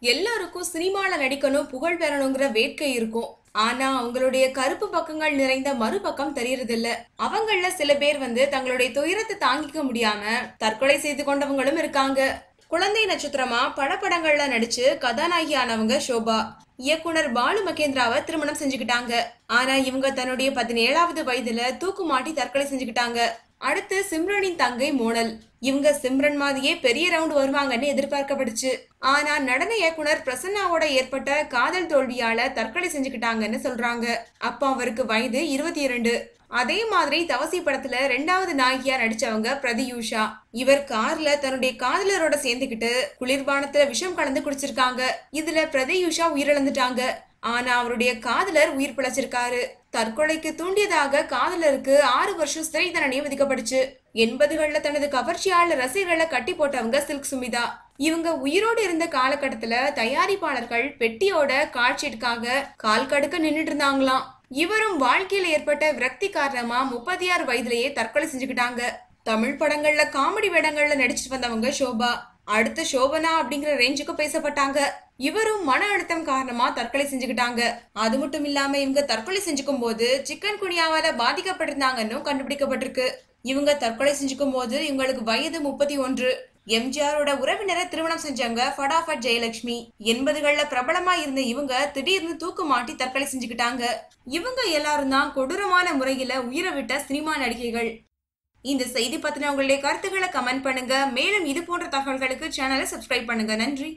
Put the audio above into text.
எல்லாருக்கும் சினிமால நடிக்கணும் புகழ் பெறணுங்கிற வேட்கை இருக்கும். ஆனா அவங்களுடைய கருப்பு பக்கங்கள் நிறைந்த மறுபக்கம் தெரியறதில்ல. அவங்கள சில பேர் வந்து தங்களுடைய துயரத்தை தாங்கிக்க முடியாம தற்கொலை செய்து கொண்டவங்களும் இருக்காங்க. குழந்தை நட்சத்திரமா பல படங்கள்ல நடிச்சு கதாநாயகி ஆனவங்க சோபா இயக்குனர் பாலு மகேந்திராவை திருமணம் செஞ்சுக்கிட்டாங்க. ஆனா இவங்க தன்னுடைய பதினேழாவது வயதுல தூக்கு மாட்டி தற்கொலை செஞ்சுக்கிட்டாங்க. அடுத்து சிம்ரனின் தங்கை மோனல். இவங்க சிம்ரன் மாதிரியே பெரிய ரவுண்ட் வருவாங்கன்னு எதிர்பார்க்கப்படுச்சு. ஆனா நடன இயக்குனர் பிரசன்னாவோட ஏற்பட்ட காதல் தோல்வியால தற்கொலை செஞ்சுக்கிட்டாங்கன்னு சொல்றாங்க. அப்ப அவருக்கு வயது இருபத்தி இரண்டு அதே மாதிரி தவசி படத்துல ரெண்டாவது நாயகியா நடிச்சவங்க பிரதியூஷா. இவர் கார்ல தன்னுடைய காதலரோட சேர்ந்துக்கிட்டு குளிர்பானத்துல விஷம் கலந்து குடிச்சிருக்காங்க. இதுல பிரதியூஷா உயிரிழந்துட்டாங்க. ஆனா அவருடைய காதலர் உயிர் பிழைச்சிருக்காரு. தற்கொலைக்கு தூண்டியதாக காதலருக்கு ஆறு வருஷம் சிறை தண்டனை விதிக்கப்படுச்சு எண்பதுகள்ல தனது கவர்ச்சியால ரசிகர்களை கட்டி போட்டவங்க சில்க் சுமிதா. இவங்க உயிரோடு இருந்த காலகட்டத்துல தயாரிப்பாளர்கள் பெட்டியோட காட்சிக்காக கால் கடுக்க நின்றுட்டு இருந்தாங்களாம். இவரும் வாழ்க்கையில ஏற்பட்ட விரக்தி காரணமா முப்பத்தி ஆறு வயதுலயே தற்கொலை செஞ்சுக்கிட்டாங்க. தமிழ் படங்கள்ல காமெடி வேடங்கள்ல நடிச்சிட்டு வந்தவங்க சோபா அடுத்த சோபனா அப்படிங்கிற ரேஞ்சுக்கு பேசப்பட்டாங்க. இவரும் மன அழுத்தம் காரணமா தற்கொலை செஞ்சுக்கிட்டாங்க. அது மட்டும் இல்லாம இவங்க தற்கொலை செஞ்சுக்கும் போது சிக்கன் குனியாவால பாதிக்கப்பட்டிருந்தாங்கன்னு கண்டுபிடிக்கப்பட்டிருக்கு. இவங்க தற்கொலை செஞ்சுக்கும் போது இவங்களுக்கு வயது முப்பத்தி ஒன்று. எம்ஜிஆரோட உறவினரை திருமணம் செஞ்சாங்க ஃபடாஃபட் ஜெயலட்சுமி. எண்பதுகள்ல பிரபலமா இருந்த இவங்க திடீர்னு தூக்கு மாட்டி தற்கொலை செஞ்சுக்கிட்டாங்க. இவங்க எல்லாரும் தான் கொடூரமான முறையில உயிரை விட்ட சினிமா நடிகைகள். இந்த செய்தி பத்தின உங்களுடைய கருத்துக்களை கமெண்ட் பண்ணுங்க. மேலும் இது போன்ற தகவல்களுக்கு சேனலை சப்ஸ்கிரைப் பண்ணுங்க. நன்றி.